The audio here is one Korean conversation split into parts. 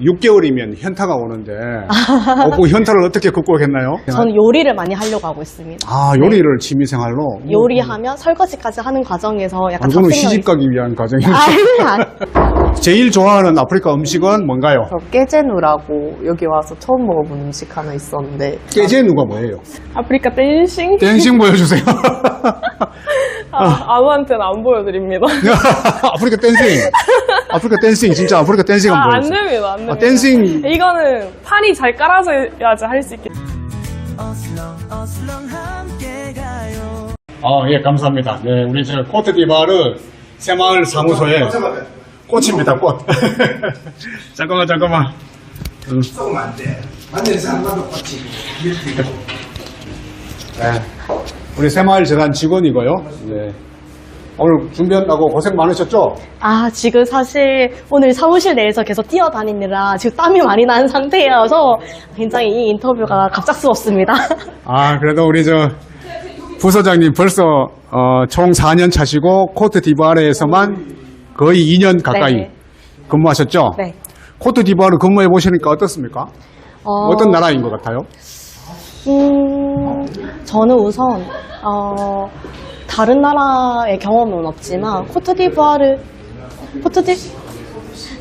6개월이면 현타가 오는데 어, 그 현타를 어떻게 극복했나요? 저는 요리를 많이 하려고 하고 있습니다. 아 요리를 취미생활로 요리하면 설거지까지 하는 과정에서 약간 이거는 잡생각이 시집 가기 위한 과정이죠. 아니, 아니. 제일 좋아하는 아프리카 음식은 뭔가요? 저 깨제누라고 여기 와서 처음 먹어본 음식 하나 있었는데 깨제누가 뭐예요? 아프리카 댄싱? 댄싱 보여주세요. 아, 아무한테는 안 보여드립니다. 아프리카 댄싱. 아프리카 댄싱 진짜 아프리카 댄싱 아, 한번 안 보여주세요. 됩니다, 안 됩니다. 아, 댄싱 이거는 판이 잘 깔아져야지 할 수 있겠 아, 예, 감사합니다. 네, 우리 저 코트 디바르 새마을 사무소에 꽃입니다, 꽃. 잠깐만, 잠깐만. 썩으면 안 돼. 완전 상관도 꽃이 네. 우리 새마을 재단 직원이고요. 네. 오늘 준비한다고 고생 많으셨죠? 아, 지금 사실 오늘 사무실 내에서 계속 뛰어다니느라 지금 땀이 많이 나는 상태여서 굉장히 이 인터뷰가 갑작스럽습니다. 아, 그래도 우리 저 부서장님 벌써 어, 총 4년 차시고 코트 디바르에서만 거의 2년 가까이 네. 근무하셨죠? 네. 코트 디바르 근무해 보시니까 어떻습니까? 어, 어떤 나라인 것 같아요? 음, 저는 우선 어, 다른 나라의 경험은 없지만 코트디부아르 코트디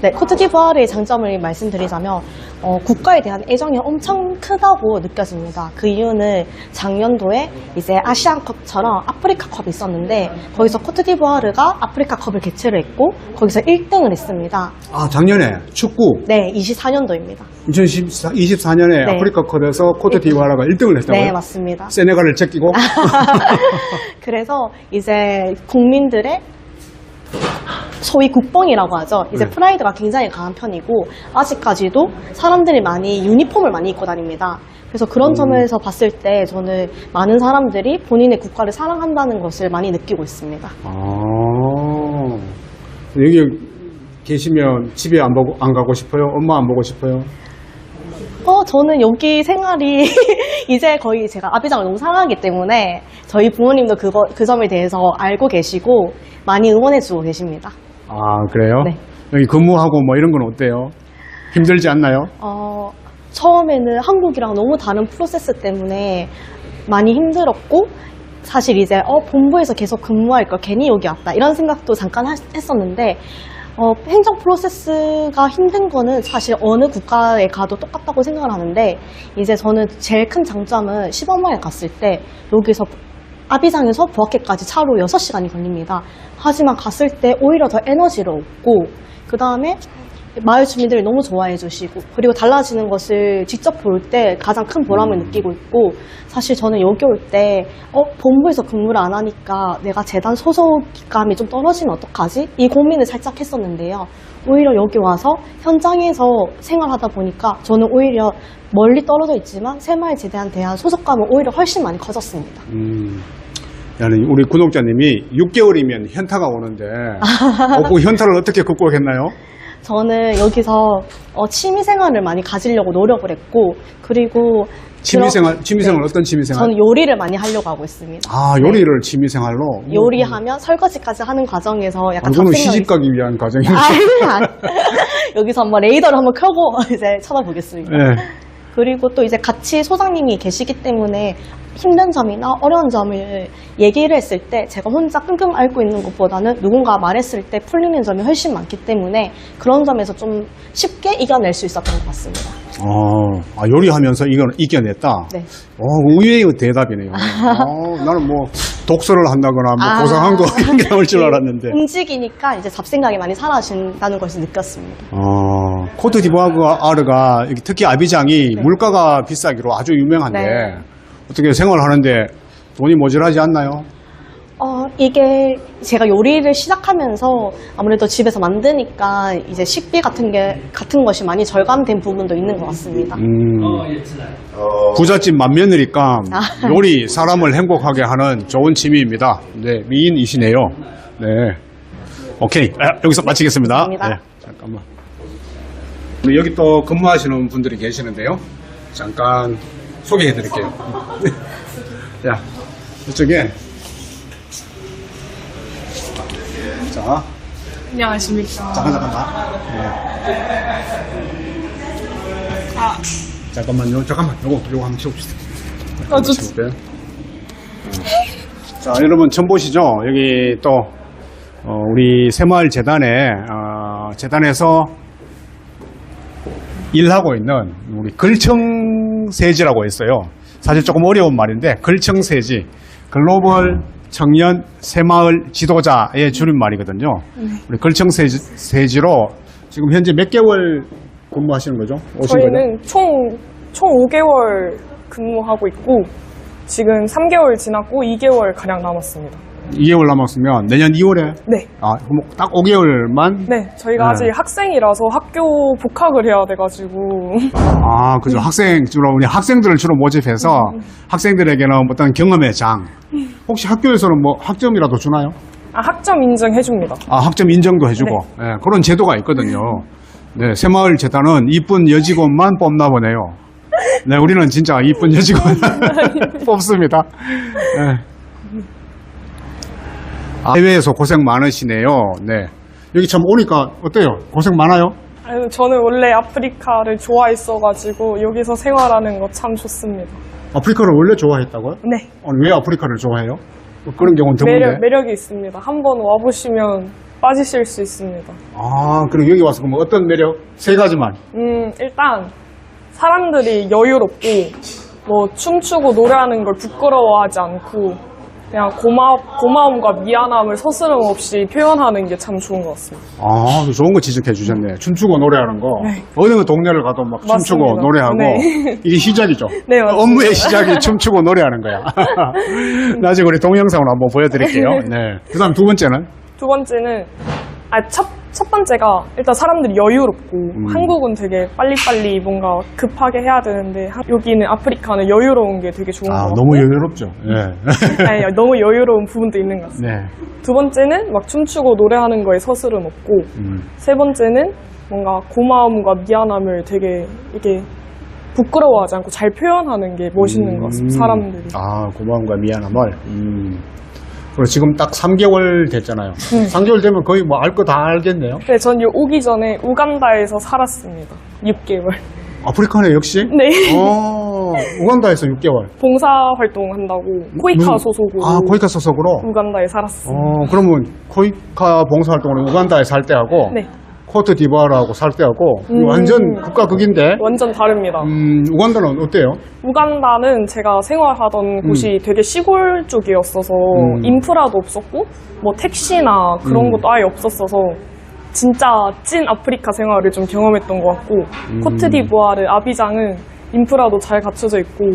네 코트디부아르의 장점을 말씀드리자면 어, 국가에 대한 애정이 엄청 크다고 느껴집니다. 그 이유는 작년도에 이제 아시안컵처럼 아프리카컵이 있었는데 거기서 코트디부아르가 아프리카컵을 개최를 했고 거기서 1등을 했습니다. 아, 작년에 축구 네, 24년도입니다. 2024 년에 네. 아프리카컵에서 코트디바르가 1등을 했다고요? 네, 맞습니다. 세네갈을 제끼고 그래서 이제 국민들의 소위 국뽕이라고 하죠. 이제 네. 프라이드가 굉장히 강한 편이고 아직까지도 사람들이 많이 유니폼을 많이 입고 다닙니다. 그래서 그런 점에서 봤을 때 저는 많은 사람들이 본인의 국가를 사랑한다는 것을 많이 느끼고 있습니다. 아, 여기 계시면 집에 안 보고 안 가고 싶어요? 엄마 안 보고 싶어요? 어, 저는 여기 생활이 이제 거의 제가 아비장을 너무 사랑하기 때문에 저희 부모님도 그거, 그 점에 대해서 알고 계시고 많이 응원해주고 계십니다. 아 그래요? 네. 여기 근무하고 뭐 이런 건 어때요? 힘들지 않나요? 어, 처음에는 한국이랑 너무 다른 프로세스 때문에 많이 힘들었고, 사실 이제, 어, 본부에서 계속 근무할 걸 괜히 여기 왔다. 이런 생각도 잠깐 하- 했었는데, 어, 행정 프로세스가 힘든 거는 사실 어느 국가에 가도 똑같다고 생각을 하는데, 이제 저는 제일 큰 장점은 시범마에 갔을 때, 여기서 아비장에서 부학회까지 차로 6시간이 걸립니다. 하지만 갔을 때 오히려 더 에너지를 얻고, 그 다음에 마을 주민들이 너무 좋아해 주시고 그리고 달라지는 것을 직접 볼 때 가장 큰 보람을 느끼고 있고 사실 저는 여기 올 때 어, 본부에서 근무를 안 하니까 내가 재단 소속감이 좀 떨어지면 어떡하지? 이 고민을 살짝 했었는데요. 오히려 여기 와서 현장에서 생활하다 보니까 저는 오히려 멀리 떨어져 있지만 새마을재단에 대한 소속감은 오히려 훨씬 많이 커졌습니다. 음, 나는 우리 구독자님이 6개월이면 현타가 오는데 어, 그 현타를 어떻게 극복했나요? 저는 여기서 어, 취미생활을 많이 가지려고 노력을 했고 그리고 취미생활, 취미생활 네. 어떤 취미생활? 저는 요리를 많이 하려고 하고 있습니다. 아 요리를 취미생활로? 요리하면 설거지까지 하는 과정에서 아, 약간 이거는 잡생각이 시집 가기 위한 과정이죠. 아니, 아니. 여기서 한번 레이더를 한번 켜고 이제 쳐다보겠습니다. 네. 그리고 또 이제 같이 소장님이 계시기 때문에 힘든 점이나 어려운 점을 얘기를 했을 때 제가 혼자 끙끙 앓고 있는 것보다는 누군가 말했을 때 풀리는 점이 훨씬 많기 때문에 그런 점에서 좀 쉽게 이겨낼 수 있었던 것 같습니다. 어, 아, 요리하면서 이걸 이겨냈다? 네. 어, 의외의 대답이네요. 어, 나는 뭐 독서를 한다거나 뭐 아. 고상한 거 이런 게 나올 줄 알았는데. 움직이니까 이제 잡생각이 많이 사라진다는 것을 느꼈습니다. 어, 코트디부아르가 특히 아비장이 물가가 비싸기로 아주 유명한데 네. 어떻게 생활하는데 돈이 모자라지 않나요? 어, 이게 제가 요리를 시작하면서 아무래도 집에서 만드니까 이제 식비 같은 게, 같은 것이 많이 절감된 부분도 있는 것 같습니다. 음, 부잣집 맏며느리감 아. 요리 사람을 행복하게 하는 좋은 취미입니다. 네, 미인이시네요. 네. 오케이. 아, 여기서 마치겠습니다. 감사합니다. 네, 잠깐만. 여기 또 근무하시는 분들이 계시는데요. 잠깐 소개해 드릴게요. 자, 이쪽에. 자, 안녕하십니까. 잠깐, 잠깐만. 네. 잠깐만요. 잠깐만. 요거, 요거 한번 치웁시다. 아, 저, 치울게요. 자, 여러분 처음 보시죠? 여기 또, 어, 우리 새마을 재단에, 어, 재단에서 일하고 있는 우리 걸청세지라고 있어요. 사실 조금 어려운 말인데, 걸청세지. 글로벌 청년 새마을 지도자의 줄임말이거든요. 우리 걸청세지로 지금 현재 몇 개월 근무하시는 거죠? 오신 거죠? 저희는 총, 총 5개월 근무하고 있고, 지금 3개월 지났고 2개월 가량 남았습니다. 2개월 남았으면 내년 2월에 네. 아, 그럼 딱 5개월만 네, 저희가 네. 아직 학생이라서 학교 복학을 해야 돼가지고. 아, 그죠. 학생 주로 우리 학생들을 주로 모집해서 학생들에게는 어떤 경험의 장. 혹시 학교에서는 뭐 학점이라도 주나요? 아, 학점 인증해줍니다. 아, 학점 인정도 해주고 예, 그런 제도가 있거든요. 네, 새마을 재단은 이쁜 여직원만 뽑나 보네요. 네, 우리는 진짜 이쁜 여직원 뽑습니다. 네. 아, 해외에서 고생 많으시네요. 네. 여기 참 오니까 어때요? 고생 많아요? 아유, 저는 원래 아프리카를 좋아했어가지고 여기서 생활하는 거 참 좋습니다. 아프리카를 원래 좋아했다고요? 네. 아니, 왜 아프리카를 좋아해요? 뭐 그런 경우는 드문데. 매력, 매력이 있습니다. 한번 와보시면 빠지실 수 있습니다. 아, 그럼 여기 와서 그럼 어떤 매력? 세 가지만. 음, 일단 사람들이 여유롭고 뭐 춤추고 노래하는 걸 부끄러워하지 않고 그냥 고마, 고마움과 미안함을 서스럼 없이 표현하는 게 참 좋은 것 같습니다. 아, 좋은 거 지적해 주셨네. 춤추고 노래하는 거. 네. 어느 동네를 가도 막 춤추고 맞습니다. 노래하고. 네. 이게 시작이죠. 네, 맞습니다. 업무의 시작이 춤추고 노래하는 거야. 나중에 우리 동영상으로 한번 보여드릴게요. 네. 그 다음 두 번째는? 두 번째는 아, 첫, 첫 번째가 일단 사람들이 여유롭고 음. 한국은 되게 빨리빨리 뭔가 급하게 해야 되는데 하- 여기는 아프리카는 여유로운 게 되게 좋은 것 아, 같고 너무 여유롭죠. 네. 아니, 너무 여유로운 부분도 있는 것 같습니다. 네. 두 번째는 막 춤추고 노래하는 거에 서스름 없고 음. 세 번째는 뭔가 고마움과 미안함을 되게 이게 부끄러워하지 않고 잘 표현하는 게 멋있는 것 같습니다. 사람들이. 아, 고마움과 미안함을. 음. 지금 딱 3개월 됐잖아요. 음. 3개월 되면 거의 뭐 알 거 다 알겠네요. 네, 전 요- 오기 전에 우간다에서 살았습니다. 6개월. 아프리카네 역시? 네. 어, 우간다에서 6개월. 봉사 활동한다고 코이카 음. 소속으로 아, 코이카 소속으로? 우간다에 살았습니다. 어, 그러면 코이카 봉사 활동을 우간다에 살 때 하고 네, 코트 디바르하고 살 때하고 음. 완전 극과 극인데 완전 다릅니다. 음, 우간다는 어때요? 우간다는 제가 생활하던 곳이 되게 시골 쪽이었어서 음. 인프라도 없었고 뭐 택시나 그런 음. 것도 아예 없었어서 진짜 찐 아프리카 생활을 좀 경험했던 것 같고 음. 코트디부아르 아비장은 인프라도 잘 갖춰져 있고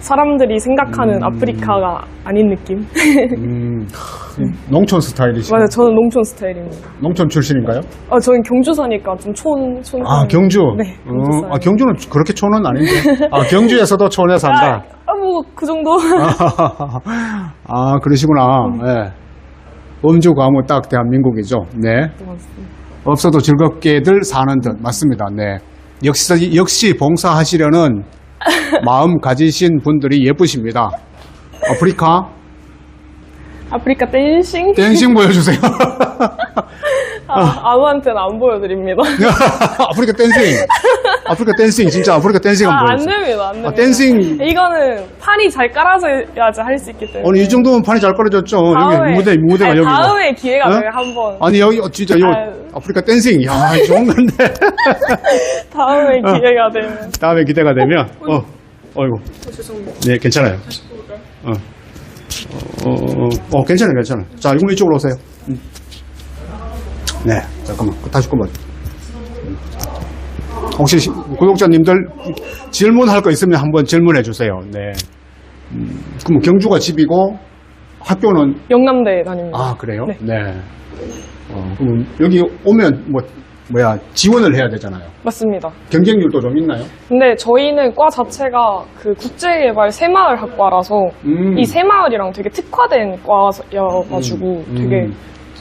사람들이 생각하는 음. 아프리카가 아닌 느낌? 음, 농촌 스타일이시죠? 맞아요. 저는 농촌 스타일입니다. 농촌 출신인가요? 아, 저는 경주 사니까 좀 촌, 촌. 아. 경주? 네, 경주 어. 아, 경주는 그렇게 촌은 아닌데. 아, 경주에서도 촌에 산다. 아, 뭐, 그 정도? 아, 그러시구나. 예. 음주 가무 딱 대한민국이죠. 네. 없어도 즐겁게들 사는 듯. 맞습니다. 네. 역시, 역시 봉사하시려는 마음 가지신 분들이 예쁘십니다. 아프리카 아프리카 댄싱? 댄싱 보여주세요. 아, 아무한테는 안 보여드립니다. 아프리카 댄싱. 아프리카 댄싱. 진짜 아프리카 댄싱 아, 한번 안 보여주세요. 됩니다, 안 됩니다. 아, 댄싱. 이거는 판이 잘 깔아져야지 할 수 있기 때문에. 아니, 이 정도면 판이 잘 깔아졌죠. 다음에, 여기 무대, 무대가 아니, 여기고. 다음에 기회가 어? 되면 한 번. 아니, 여기, 어, 진짜, 이거, 아유. 아프리카 댄싱. 야, 좋은 건데. 다음에 기회가 되면. 다음에 기대가 되면, 어, 어이구. 네, 괜찮아요. 어. 어, 어, 어, 괜찮아요, 괜찮아요. 자, 이거 이쪽으로 오세요. 음. 네, 잠깐만. 다시 한번. 혹시 시- 구독자님들 질문할 거 있으면 한번 질문해 주세요. 네. 음, 그럼 경주가 집이고 학교는 영남대 다닙니다. 아 그래요? 네. 어, 그럼 여기 오면 뭐 뭐야 지원을 해야 되잖아요. 맞습니다. 경쟁률도 좀 있나요? 근데 저희는 과 자체가 그 국제개발 새마을 학과라서 음. 이 새마을이랑 되게 특화된 과여가지고 음. 되게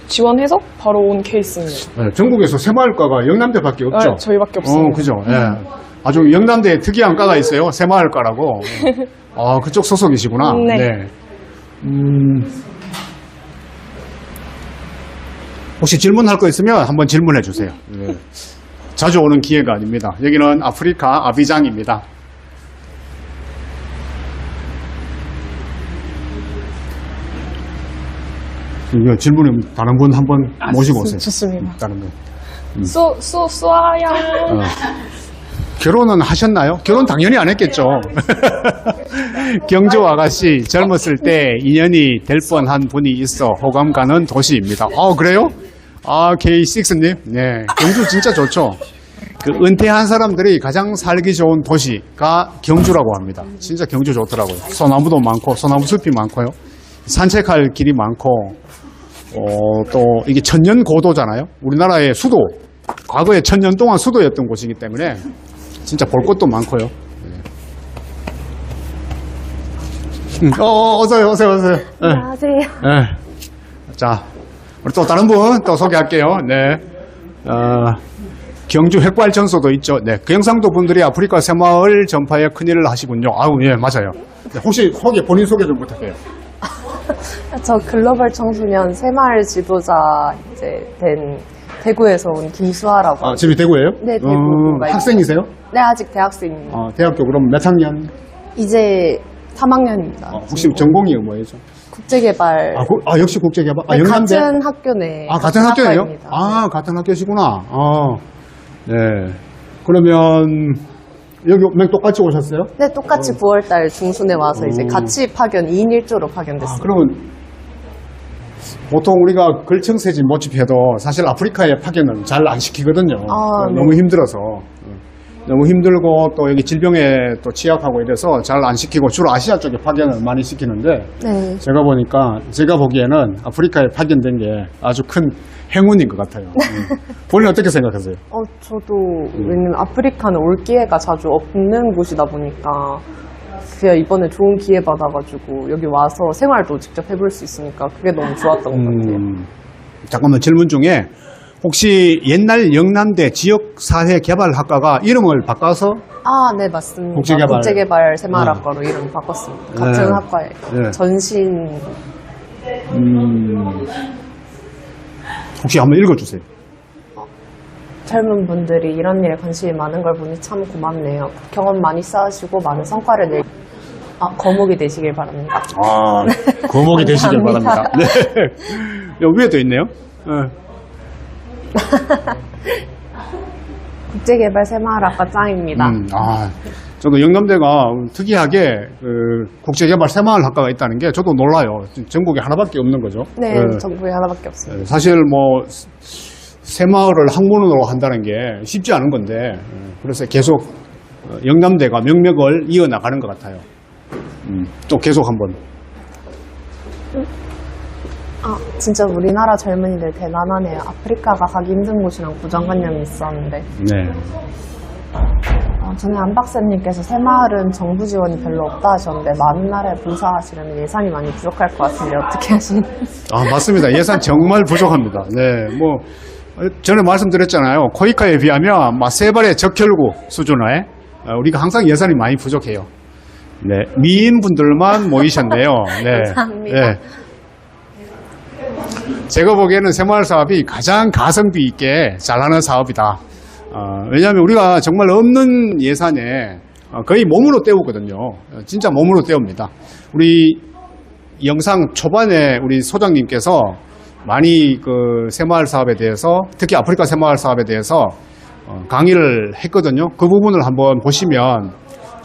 지원해서 바로 온 케이스입니다. 네, 전국에서 새마을과가 영남대밖에 없죠. 아, 저희밖에 없습니다. 어, 그죠. 예. 아주 영남대에 특이한 과가 있어요. 새마을과라고. 아, 그쪽 소속이시구나. 네. 음, 혹시 질문할 거 있으면 한번 질문해 주세요. 네. 자주 오는 기회가 아닙니다. 여기는 아프리카 아비장입니다. 이거 질문이 다른 분 한번 모시고 오세요. 좋습니다. 다른 분. 수, 수, 수아양. 어. 결혼은 하셨나요? 결혼 당연히 안 했겠죠. 경주 아가씨 젊었을 때 인연이 될 뻔한 분이 있어 호감 가는 도시입니다. 아 그래요? 아 K6님, 네 경주 진짜 좋죠. 그 은퇴한 사람들이 가장 살기 좋은 도시가 경주라고 합니다. 진짜 경주 좋더라고요. 소나무도 많고 소나무 숲이 많고요. 산책할 길이 많고 어, 또 이게 천년 고도잖아요. 우리나라의 수도 과거에 천년 동안 수도였던 곳이기 때문에 진짜 볼 것도 많고요. 네. 음, 어, 어, 어서요, 어서요, 어서요. 네. 안녕하세요. 네. 자, 우리 또 다른 분 또 소개할게요. 네. 어, 경주 핵발전소도 있죠. 네. 그 경상도 분들이 아프리카 새마을 전파에 큰 일을 하시군요. 아우, 예, 맞아요. 네, 혹시 소개, 본인 소개 좀 부탁해요. 저 글로벌 청소년 새마을 지도자 이제 된 대구에서 온 김수아라고. 아, 집이 대구예요? 네, 대구. 어, 말고. 학생이세요? 네, 아직 대학생입니다. 어, 대학교 그럼 몇 학년? 이제 3학년입니다. 어, 혹시 전공이 뭐예요? 국제개발. 아, 구- 아, 역시 국제개발. 아, 네, 영남대? 같은 학교 내. 아, 같은 학교예요? 학과입니다. 아, 같은 학교시구나. 아, 네. 그러면, 여기 맨 똑같이 오셨어요? 네, 똑같이 9월달 중순에 와서 이제 어. 같이 파견 2인 1조로 아, 파견됐습니다. 그러면, 보통 우리가 걸청세지 모집해도 사실 아프리카에 파견은 잘 안 시키거든요. 아, 네. 너무 힘들어서. 너무 힘들고 또 여기 질병에 또 취약하고 이래서 잘 안 시키고 주로 아시아 쪽에 파견을 많이 시키는데 네. 제가 보니까 제가 보기에는 아프리카에 파견된 게 아주 큰 행운인 것 같아요. 음. 본인 어떻게 생각하세요? 어, 저도, 왜냐면 아프리카는 올 기회가 자주 없는 곳이다 보니까, 그냥 이번에 좋은 기회 받아가지고, 여기 와서 생활도 직접 해볼 수 있으니까, 그게 너무 좋았던 것 같아요. 음, 잠깐만 질문 중에 혹시 옛날 영남대 지역사회개발학과가 이름을 바꿔서 아, 네, 맞습니다. 국제개발. 국제개발 새마을학과로 이름 바꿨습니다. 같은 네. 학과에. 네. 전신, 음, 혹시 한번 읽어주세요. 젊은 분들이 이런 일에 관심이 많은 걸 보니 참 고맙네요. 경험 많이 쌓으시고 많은 성과를 낼, 아, 거목이 되시길 바랍니다. 아, 거목이 되시길 감사합니다. 바랍니다. 네. 여기 위에도 있네요. 네. 국제개발 새마을학과 짱입니다. 음, 아, 저도 영남대가 특이하게 그 국제개발 새마을 학과가 있다는 게 저도 놀라요. 전국에 하나밖에 없는 거죠. 네, 네. 정부에 하나밖에 없어요. 네, 사실 뭐 새마을을 학문으로 한다는 게 쉽지 않은 건데 예, 그래서 계속 어, 영남대가 명맥을 이어나가는 것 같아요. 음, 또 계속 한번 아, 진짜 우리나라 젊은이들 대단하네요. 아프리카가 가기 힘든 곳이랑 고정관념이 있었는데. 네. 어, 전에 안 박사님께서 새마을은 정부 지원이 별로 없다 하셨는데, 많은 나라에 봉사하시려면 예산이 많이 부족할 것 같은데, 어떻게 하시는 아 맞습니다. 예산 정말 부족합니다. 네, 뭐 어, 전에 말씀드렸잖아요. 코이카에 비하면 막세 발의 적혈구 수준에 어, 우리가 항상 예산이 많이 부족해요. 네, 미인분들만 모이셨네요. 네, 감사합니다. 네. 제가 보기에는 새마을 사업이 가장 가성비 있게 잘하는 사업이다. 어, 왜냐하면 우리가 정말 없는 예산에 어, 거의 몸으로 때우거든요. 어, 진짜 몸으로 때웁니다. 우리 영상 초반에 우리 소장님께서 많이 그 새마을 사업에 대해서 특히 아프리카 새마을 사업에 대해서 어, 강의를 했거든요. 그 부분을 한번 보시면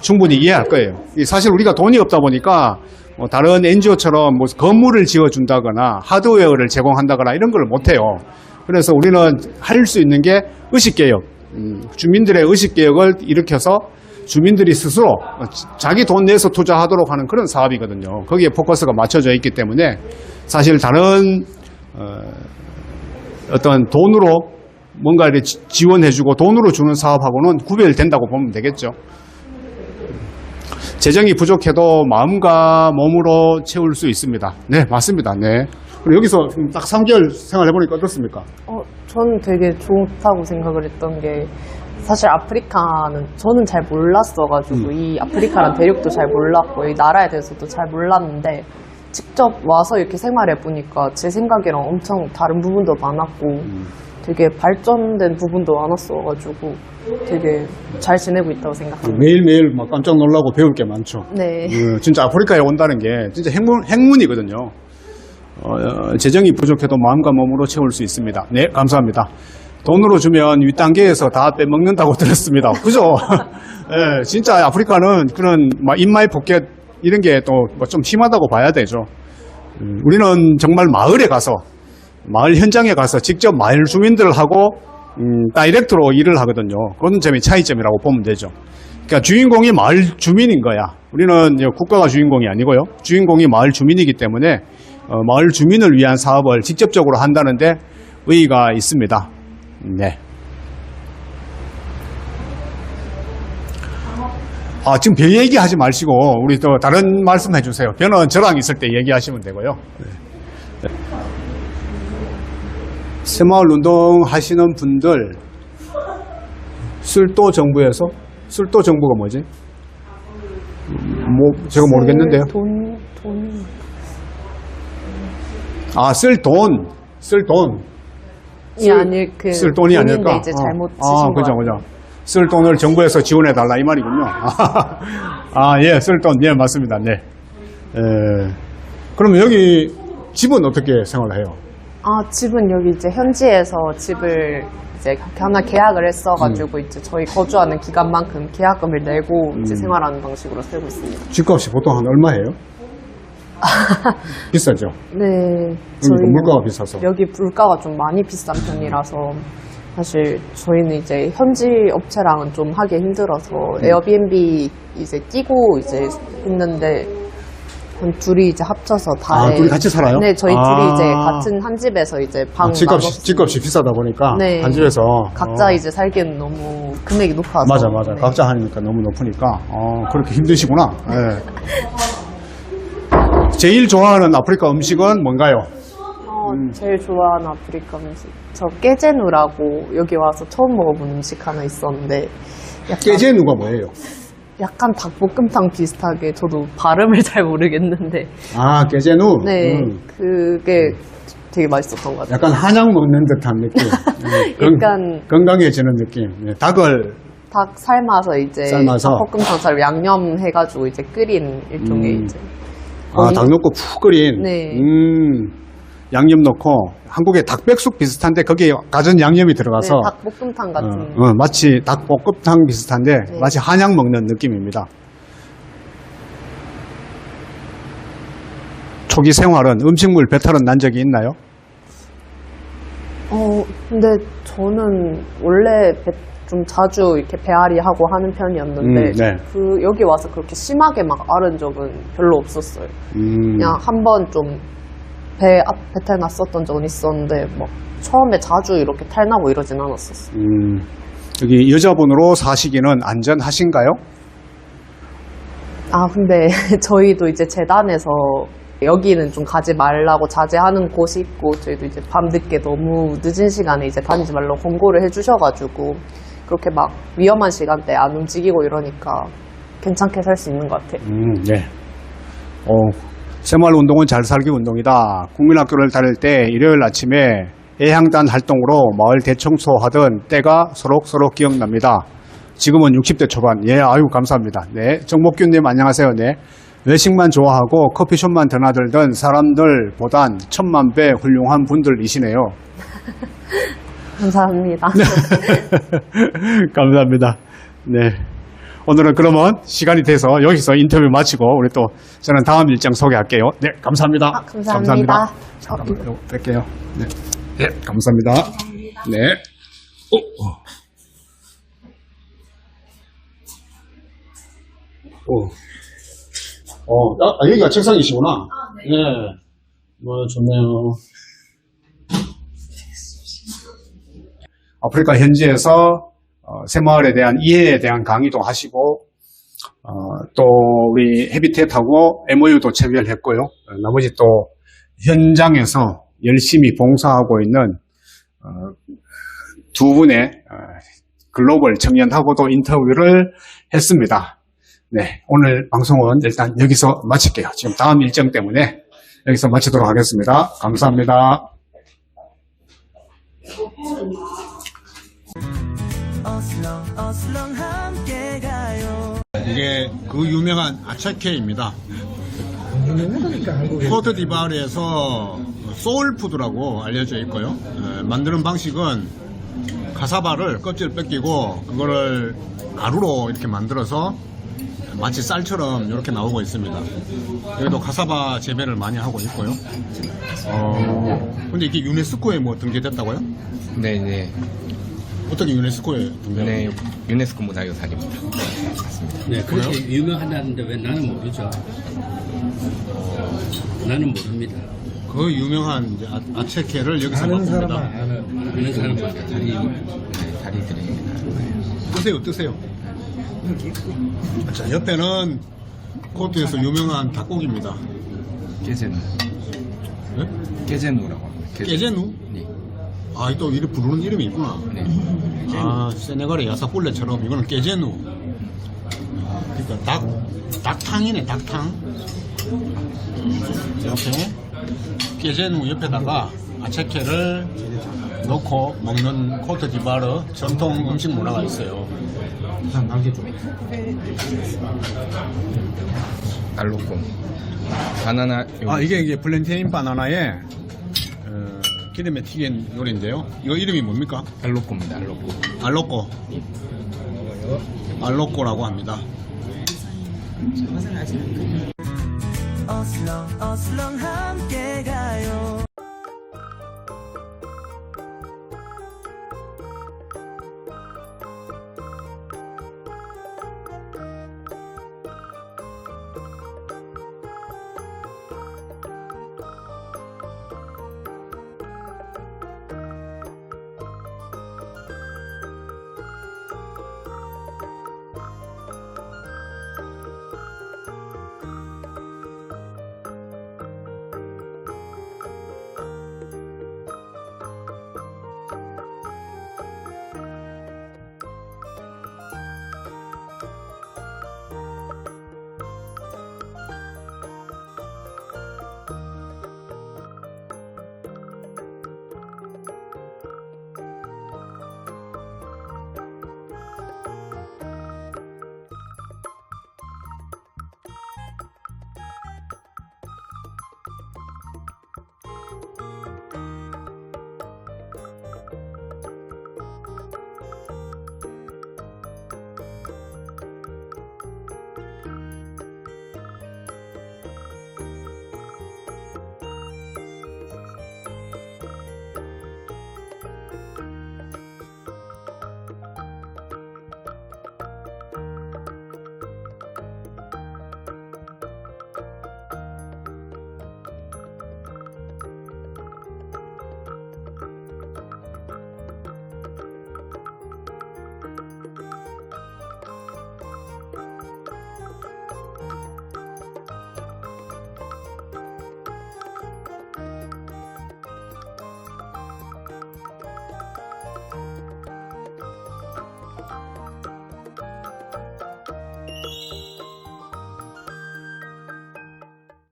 충분히 이해할 거예요. 이 사실 우리가 돈이 없다 보니까 뭐 다른 NGO처럼 뭐 건물을 지어준다거나 하드웨어를 제공한다거나 이런 걸 못해요. 그래서 우리는 할 수 있는 게 의식개혁, 음, 주민들의 의식개혁을 일으켜서 주민들이 스스로 자기 돈 내서 투자하도록 하는 그런 사업이거든요. 거기에 포커스가 맞춰져 있기 때문에 사실 다른 어, 어떤 돈으로 뭔가를 지- 지원해주고 돈으로 주는 사업하고는 구별된다고 보면 되겠죠. 재정이 부족해도 마음과 몸으로 채울 수 있습니다. 네, 맞습니다. 네. 그리고 여기서 지금 딱 3개월 생활해보니까 어떻습니까? 어, 저는 되게 좋다고 생각을 했던 게 사실 아프리카는 저는 잘 몰랐어가지고 이 아프리카란 대륙도 잘 몰랐고 이 나라에 대해서도 잘 몰랐는데 직접 와서 이렇게 생활해 보니까 제 생각이랑 엄청 다른 부분도 많았고 되게 발전된 부분도 많았어가지고 되게 잘 지내고 있다고 생각합니다. 매일매일 막 깜짝 놀라고 배울 게 많죠. 네. 어, 진짜 아프리카에 온다는 게 진짜 행운, 행운이거든요. 어, 어, 재정이 부족해도 마음과 몸으로 채울 수 있습니다. 네, 감사합니다. 돈으로 주면 윗단계에서 다 빼먹는다고 들었습니다. 그죠? 예, 진짜 아프리카는 그런 막 인마이 포켓 이런 게또뭐좀 심하다고 봐야 되죠. 음, 우리는 정말 마을에 가서 마을 현장에 가서 직접 마을 주민들하고 음, 다이렉트로 일을 하거든요. 그런 점이 차이점이라고 보면 되죠. 그러니까 주인공이 마을 주민인 거야. 우리는 국가가 주인공이 아니고요. 주인공이 마을 주민이기 때문에 어, 마을 주민을 위한 사업을 직접적으로 한다는데 의의가 있습니다. 네. 아, 지금 배 얘기하지 마시고 우리 또 다른 말씀 해주세요. 배는 저랑 있을 때 얘기하시면 되고요. 네. 새마을 운동 하시는 분들 술도 정부에서 술도 정부가 뭐지? 음, 뭐 제가 모르겠는데요. 돈, 돈. 아, 쓸 돈, 쓸 돈, 이 아닐 그 쓸 돈이 아닐까? 이제 어. 잘못 아, 쓰신 그죠, 거 그죠. 쓸 돈을 정부에서 지원해 달라 이 말이군요. 아, 예, 쓸 돈, 예, 맞습니다. 네. 에, 그럼 여기 집은 어떻게 생활을 해요? 아 집은 여기 이제 현지에서 집을 이제 하나 계약을 했어가지고 음. 이제 저희 거주하는 기간만큼 계약금을 내고 이제 생활하는 방식으로 살고 있습니다. 집값이 보통 한 얼마예요? 비싸죠. 네, 여기 물가가 비싸서. 여기 물가가 좀 많이 비싼 편이라서 사실 저희는 이제 현지 업체랑은 좀 하기 힘들어서 에어비앤비 이제 끼고 이제 했는데 한 둘이 이제 합쳐서 다 아, 해- 둘이 같이 살아요? 네, 저희 아. 둘이 이제 같은 한 집에서 이제 방 아, 집값이, 집값이 비싸다 보니까 네. 한 집에서 각자 어, 이제 살기엔 너무 금액이 높아서 맞아 맞아 네. 각자 하니까 너무 높으니까 어, 그렇게 힘드시구나. 예. 제일 좋아하는 아프리카 음식은 뭔가요? 어, 음. 제일 좋아하는 아프리카 음식 저 깨제누라고 여기 와서 처음 먹어본 음식 하나 있었는데 약간, 깨제누가 뭐예요? 약간 닭볶음탕 비슷하게 저도 발음을 잘 모르겠는데 아 깨제누. 네 음, 그게 되게 맛있었던 것 같아요 약간 한약 먹는 듯한 느낌. 예, 건- 약간 건강해지는 느낌. 예, 닭을 닭 삶아서 이제 삶아서? 닭볶음탕처럼 양념 해가지고 이제 끓인 일종의 음. 이제 아, 닭 넣고 푹 끓인. 네. 음, 양념 넣고 한국의 닭백숙 비슷한데 거기에 가전 양념이 들어가서 네, 닭볶음탕 같은 어, 어, 마치 닭볶음탕 비슷한데 네. 마치 한약 먹는 느낌입니다. 초기 생활은 음식물 배탈은 난 적이 있나요? 어, 근데 저는 원래 배- 좀 자주 이렇게 배앓이 하고 하는 편이었는데 음, 네. 그 여기 와서 그렇게 심하게 막 앓은 적은 별로 없었어요. 음, 그냥 한 번 좀 배 앞 배탈 났었던 적은 있었는데 막 처음에 자주 이렇게 탈 나고 이러진 않았었어요. 음, 여기 여자분으로 사시기는 안전하신가요? 아 근데 저희도 이제 재단에서 여기는 좀 가지 말라고 자제하는 곳이 있고 저희도 이제 밤늦게 너무 늦은 시간에 이제 다니지 말라고 권고를 해주셔가지고 그렇게 막 위험한 시간대에 안 움직이고 이러니까 괜찮게 살 수 있는 것 같아요. 음, 네. 어, 새마을 운동은 잘 살기 운동이다. 국민학교를 다닐 때 일요일 아침에 애향단 활동으로 마을 대청소하던 때가 서록서록 기억납니다. 지금은 60대 초반. 예, 아유, 감사합니다. 네. 정복균님 안녕하세요. 네. 외식만 좋아하고 커피숍만 드나들던 사람들보단 천만 배 훌륭한 분들이시네요. 감사합니다. 감사합니다. 네. 오늘은 그러면 시간이 돼서 여기서 인터뷰 마치고 우리 또 저는 다음 일정 소개할게요. 네, 감사합니다. 아, 감사합니다. 잠깐만, 요거 뺄게요. 네. 네, 감사합니다. 네. 오, 오. 오. 어, 아, 여기가 책상이시구나. 네. 뭐, 좋네요. 아프리카 현지에서 어, 새마을에 대한 이해에 대한 강의도 하시고 어, 또 우리 헤비텟하고 MOU도 체결했고요. 어, 나머지 또 현장에서 열심히 봉사하고 있는 어, 두 분의 어, 글로벌 청년하고도 인터뷰를 했습니다. 네, 오늘 방송은 일단 여기서 마칠게요. 지금 다음 일정 때문에 여기서 마치도록 하겠습니다. 감사합니다. 이게 그 유명한 아체케입니다. 코트 디바르에서 소울푸드라고 알려져 있고요. 에, 만드는 방식은 카사바를 껍질을 뺏기고 그거를 가루로 이렇게 만들어서 마치 쌀처럼 이렇게 나오고 있습니다. 여기도 카사바 재배를 많이 하고 있고요. 어, 근데 이게 유네스코에 뭐 등재됐다고요? 네, 네. 어떻게 유네스코에? 네, 유네스코 문화유산입니다. 네, 그렇게 유명하다는데 왜 나는 모르죠? 나는 모릅니다. 그 유명한 이제 아, 아체케를 여기서 맛봅니다. 아는 사람은 다리, 네, 다리들이. 뜨세요, 뜨세요. 자, 옆에는 코트에서 유명한 닭고기입니다. 깨제누. 네? 깨제누라고 합니다. 깨제누? 네. 아, 또 이렇게 부르는 이름이 있구나. 네. 아, 세네갈의 야사뿔레처럼 이거는 깨제누. 그러니까 닭, 닭탕이네, 닭탕. 이렇게 깨제누 옆에다가 아체케를 넣고 먹는 코트 디바르 전통 음식 문화가 있어요. 알로콘. 바나나. 아, 이게 이게 플랜테인 바나나에 어, 기름에 튀긴 요리인데요. 이거 이름이 뭡니까? 알로코입니다, 알로코. 알로꼬. 알로꼬라고 합니다. 어슬렁 어슬렁 함께 가요